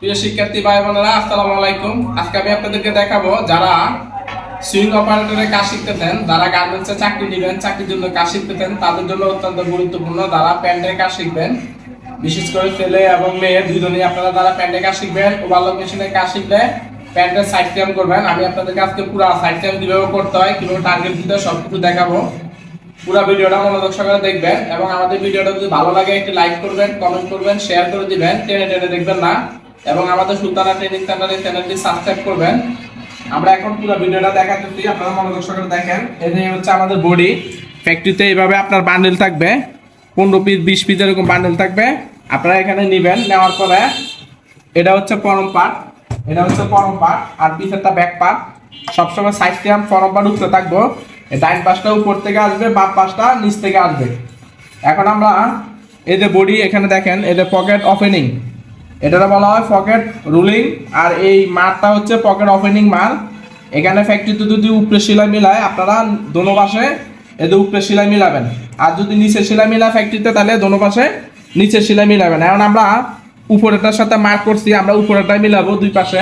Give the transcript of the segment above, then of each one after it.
প্রিয় শিক্ষার্থী ভাই বোনেরা, আসসালামু আলাইকুম। আজকে আমি আপনাদেরকে দেখাবো যারা সুইং অপারেটরের কাজ শিখতেছেন যারা গার্মেন্টসে চাকরি নেবেন, চাকরির জন্য কাজ শিখতেছেন তাদের জন্য অত্যন্ত গুরুত্বপূর্ণ যারা প্যান্টের কাজ শিখবেন। বিশেষ করে ছেলে এবং মেয়ে দুজনেই আপনারা যারা প্যান্টের কাজ শিখবেন ওভারলক মেশিনের কাজ শিখলে প্যান্টের সাইড সিয়াম করবেন। আমি আপনাদেরকে আজকে পুরো সাইড সিয়াম কীভাবে করতে হয়, কীভাবে টার্গেট দিতে হয়, সবকিছু দেখাবো। পুরো ভিডিওটা মনোযোগ সহকারে দেখবেন এবং আমাদের ভিডিওটা যদি ভালো লাগে, একটি লাইক করবেন কমেন্ট করবেন শেয়ার করে দিবেন। টেনে টেনে দেখবেন না। এবং আমাদের সুলতানা ট্রেনিং সেন্টারের চ্যানেলটি সাবস্ক্রাইব করবেন। আমরা এখন পুরো ভিডিওটা দেখাতেছি, আপনারা মনোযোগ সহকারে দেখেন। এই হচ্ছে আমাদের বডি ফ্যাক্টরিতে এইভাবে আপনার বান্ডেল থাকবে। পনেরো পিস বিশ পিস এরকম বান্ডেল থাকবে। আপনারা এখানে নেবেন, নেওয়ার পরে এটা হচ্ছে পরম পার্ট এটা হচ্ছে পরম পার্ট আর পিছেরটা ব্যাক পার্ট সবসময় সাইড থেকে পরম পার্ট উঠতে থাকব। ডাইন পাশটা উপর থেকে আসবে, বাম পাশটা নিচ থেকে আসবে। এখন আমরা এই যে বডি এখানে দেখেন, এই যে পকেট ওপেনিং এটাকে বলা হয় পকেট রুলিং আর এই মারটা হচ্ছে পকেট ওপেনিং মার। এখানে ফ্যাক্টরিতে যদি উপরে সেলাই মিলায়, আপনারা দোনো পাশে এদের উপরে সেলাই মিলাবেন। আর যদি নিচে সেলাই মিলা ফ্যাক্টরিতে তাহলে দোনো পাশে নিচে সেলাই মিলাবেন। এখন আমরা উপরেটার সাথে মার্ক করছি, আমরা উপরেটাই মিলাবো দুই পাশে।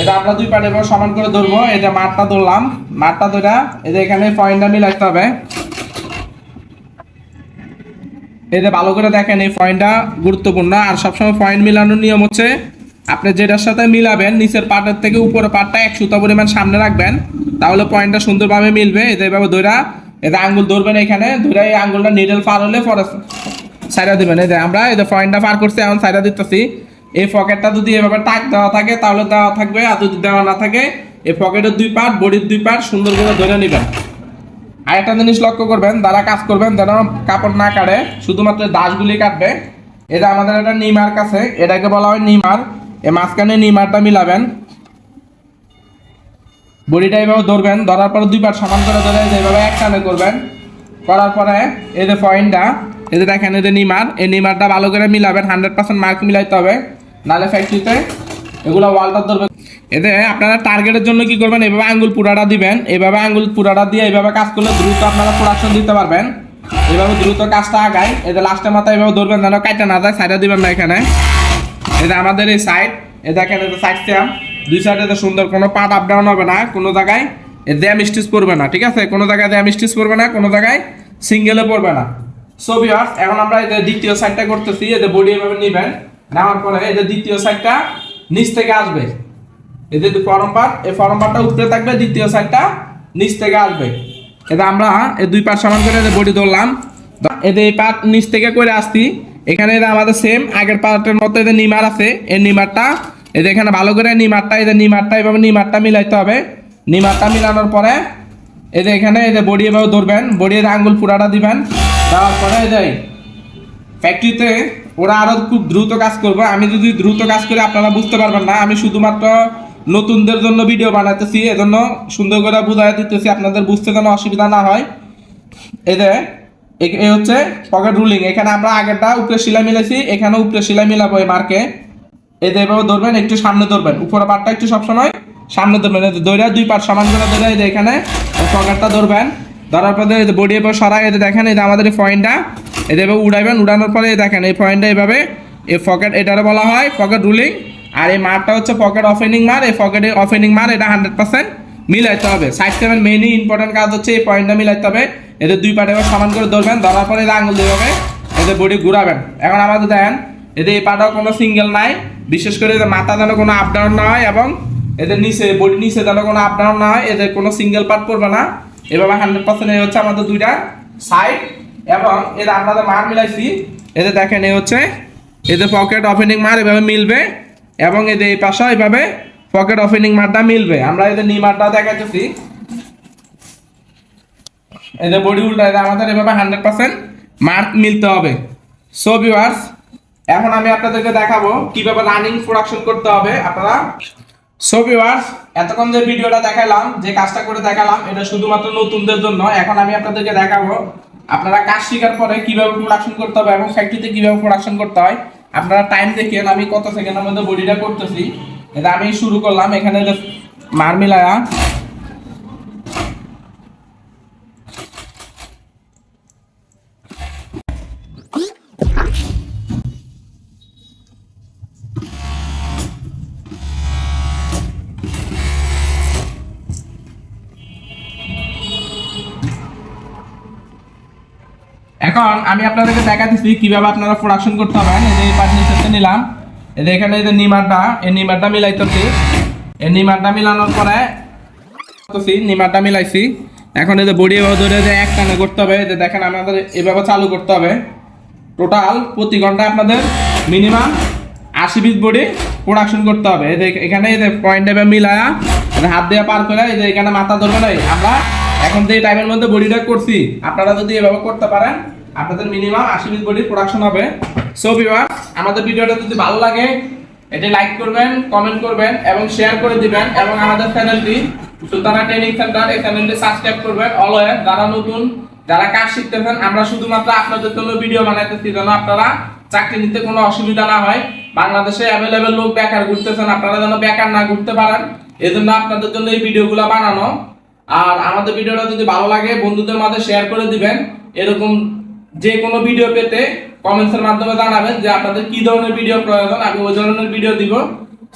এটা আমরা দুই পাটে সমান করে ধরবো যে মাঠটা ধরলাম। মাঠটা ধরা যে এখানে পয়েন্টটা মিলাইতে হবে। যে ভালো করে দেখেন, এই পয়েন্টটা গুরুত্বপূর্ণ। আর সবসময় পয়েন্ট মিলানোর নিয়ম হচ্ছে, আপনি যেটার সাথে মিলাবেন, নিচের পাটের থেকে উপরের পাটটা এক সুতা পরিমাণ সামনে রাখবেন। তাহলে পয়েন্টটা সুন্দরভাবে মিলবে। এতে এভাবে ধরা এতে আঙ্গুল ধরবেন এখানে ধরে এই আঙ্গুলটা নিডল পার হলে পরে সাইডা দিবেন। এই যে আমরা এই যে পয়েন্টটা পার করছি, এখন সাইডা দিতেছি। এই পকেটটা যদি এভাবে টাক দেওয়া থাকে, তাহলে দেওয়া থাকবে। আর যদি দেওয়া না থাকে, এই পকেটের দুই পার্ট বডির দুই পার্ট সুন্দর করে ধরে নেবেন। আরেকটা জিনিস লক্ষ্য করবেন, যারা কাজ করবেন যেন কাপড় না কাটে শুধুমাত্র দাসগুলি কাটবে। এটা আমাদের একটা নিমার কাছে এটাকে বলা হয় নিমার এই মাঝখানে নিমারটা মিলাবেন। বডিটা এইভাবে ধরবেন, ধরার পরে দুই পাট সমান করে ধরে, এইভাবে এক টানে করবেন। করার পরে এই যে পয়েন্টটা এই যে দেখেন, এই যে নিমার, এই নিমারটা ভালো করে মিলাবেন হান্ড্রেড পার্সেন্ট মার্ক মিলাইতে হবে। নাহলে ফ্যাক্টরিতে এগুলো ওয়ালটা ধরবে। এতে আপনারা টার্গেটের জন্য কি করবেন, এভাবে আঙ্গুল পুরাটা দিবেন, এভাবে আঙ্গুল পুরাটা দিয়ে এইভাবে কাজ করলে দ্রুত আপনারা প্রোডাকশন দিতে পারবেন। এভাবে দ্রুত কাজটা আগায় এতে লাস্টের মাথায় এভাবে ধরবেন, যেন কাটা না যায় সাইডে দিবেন না এখানে। এটা আমাদের এই সাইড এ দেখেন এটা সাইড সিয়াম দুই সাইডে তো সুন্দর কোনো পার্ট আপ ডাউন হবে না, কোনো জায়গায় দ্যাম স্টিচ পড়বে না, ঠিক আছে? কোনো জায়গায় দ্যাম স্টিচ পড়বে না, কোনো জায়গায় সিঙ্গেলে পড়বে না। সো ভিউয়ার্স এখন আমরা এই যে দ্বিতীয় সাইডটা করতেছি যে বডি এভাবে নেবেন নেওয়ার পরে এই যে দ্বিতীয় সাইডটা নিচ থেকে আসবে যে ফরম পার্ট এই ফরম পার্টটা উপরে থাকবে দ্বিতীয় সাইডটা নিচ থেকে আসবে এটা আমরা এই দুই পার্ট সমান করে বডি ধরলাম এদের এই পার্ট নিচ থেকে করে আসছি এখানে এটা আমাদের সেম আগের পার্টের মতো এদের নিমার আছে এই নিমারটা এদের এখানে ভালো করে নিমারটা এদের নিমারটা এভাবে নিমারটা মিলাইতে হবে নিমারটা মিলানোর পরে এদের এখানে এদের বডি এভাবে ধরবেন বডি এদের আঙ্গুল পুরাটা দিবেন। দেওয়ার পরে এদের ফ্যাক্টরিতে ওরা আরও খুব দ্রুত কাজ করবে। আমি যদি দ্রুত কাজ করি, আপনারা বুঝতে পারবেন না। আমি শুধুমাত্র নতুনদের জন্য ভিডিও বানাতেছি এজন্য সুন্দর করে বুঝাই দিতেছি, আপনাদের বুঝতে কোনো অসুবিধা না হয়। এদের এ- এ হচ্ছে পকেট রুলিং এখানে আমরা আগেরটা উপরে শিলা মিলেছি, এখানে উপরে শিলা মিলাবো এই মার্কে এদের এভাবে ধরবেন, একটু সামনে ধরবেন। উপরে পাটটা একটু সবসময় সামনে ধরবেন এই যে দইরা দুই পাট সমান করে ধরে এই যে এখানে পকেটটা ধরবেন ধরার পরে এই যে বডি এবার সরাই এতে দেখেন এই যে আমাদের এই পয়েন্টটা এদের এভাবে উড়াইবেন উড়ানোর পরে এই দেখেন এই পয়েন্টটা এইভাবে এই পকেট এটারে বলা হয় পকেট রুলিং আর এই মারটা হচ্ছে পকেট অফেনিং মার এই পকেটের অফেনিং মার এটা হান্ড্রেড পার্সেন্ট মিলাইতে হবে সাইড সেভেন মেইনলি ইম্পর্টেন্ট কাজ হচ্ছে এই পয়েন্টটা মিলাইতে হবে এদের দুই পাটে এবার সমান করে ধরবেন ধরার পরে এদের আঙুল দিয়ে এদের বডি ঘুরাবেন এখন আমাদের দেখেন এদের এই পাটাও কোনো সিঙ্গেল নাই বিশেষ করে মাথা যেন কোনো আপ ডাউন না হয় এবং এদের নিচে বডি নিচে যেন কোনো আপ ডাউন না হয়, এদের কোনো সিঙ্গেল পার্ট পড়বে না। এভাবে হান্ড্রেড পার্সেন্ট হচ্ছে আমাদের দুইটা সাইড এবং এদের আপনাদের মার মিলাইছি। এদের দেখেন, এই হচ্ছে এদের পকেট ওপেনিং মার এভাবে মিলবে এবং এদের এই পাশে এভাবে পকেট ওপেনিং মারটা মিলবে। আমরা এদের নি মারটা দেখাচ্ছি এদের বডি উল্টা, এদের আমাদের এভাবে হান্ড্রেড পার্সেন্ট মার্ক মিলতে হবে। সো ভিউয়ার্স এখন আমি আপনাদেরকে দেখাবো কীভাবে রানিং প্রোডাকশন করতে হবে। আপনারা সো ভিউয়ার্স এতক্ষণ যে ভিডিওটা দেখালাম, যে কাজটা করে দেখালাম, এটা শুধুমাত্র নতুনদের জন্য। এখন আমি আপনাদেরকে দেখাবো, আপনারা কাজ শেখার পরে কীভাবে প্রোডাকশন করতে হবে এবং ফ্যাক্টরিতে কীভাবে প্রোডাকশন করতে হয়। আপনারা টাইম দেখেন আমি কত সেকেন্ডের মধ্যে বডিটা করতেছি। এটা আমি শুরু করলাম, এখানে মার এখন আমি আপনাদেরকে দেখাতেছি কীভাবে আপনারা প্রোডাকশন করতে হবেন এই যে পার্টনারশিপটা নিলাম এই যে এখানে এই যে নিমারটা এই নিমারটা মিলাইতেছি এই নিমারটা মিলানোর পরে নিমারটা মিলাইছি এখন এই যে বডি ধরে যে এক টানে করতে হবে যে দেখেন আমাদের এভাবে চালু করতে হবে টোটাল প্রতি ঘন্টায় আপনাদের মিনিমাম আশি পিস বডি প্রোডাকশন করতে হবে এই যে এখানে এই যে পয়েন্ট মিলায়া হাত দিয়ে পার করে এই যে এখানে মাথা ধরবে না আমরা এখন যে টাইমের মধ্যে বডিটা করছি, আপনারা যদি এভাবে করতে পারেন, আপনাদের মিনিমাম আশি পিস বডি প্রোডাকশন হবে। সো ভিউয়ার আমাদের ভিডিওটা যদি ভালো লাগে, এটি লাইক করবেন কমেন্ট করবেন, এবং শেয়ার করে দিবেন, এবং আমাদের চ্যানেলটি সুলতানা ট্রেনিং সেন্টার এই চ্যানেলটি সাবস্ক্রাইব করবেন অলওয়েজ যারা নতুন, যারা কাজ শিখতেছেন, আমরা শুধুমাত্র আপনাদের জন্য ভিডিও বানাইতেছি, যেন আপনারা চাকরি নিতে কোনো অসুবিধা না হয়। বাংলাদেশে অ্যাভেলেবেল লোক বেকার ঘুরতেছেন, আপনারা যেন বেকার না ঘুরতে পারেন এই জন্য আপনাদের জন্য এই ভিডিওগুলো বানানো। আর আমাদের ভিডিওটা যদি ভালো লাগে, বন্ধুদের মাঝে শেয়ার করে দিবেন। এরকম যে কোনো ভিডিও পেতে কমেন্টসের মাধ্যমে জানাবেন যে আপনাদের কি ধরনের ভিডিও প্রয়োজন, আমি ওই ধরনের ভিডিও দিব।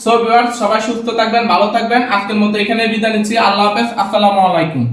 সো ভিউয়ার্স সবাই সুস্থ থাকবেন, ভালো থাকবেন। আজকের মতো এখানে বিদায় নিচ্ছি। আল্লাহ হাফেজ, আসসালামু আলাইকুম।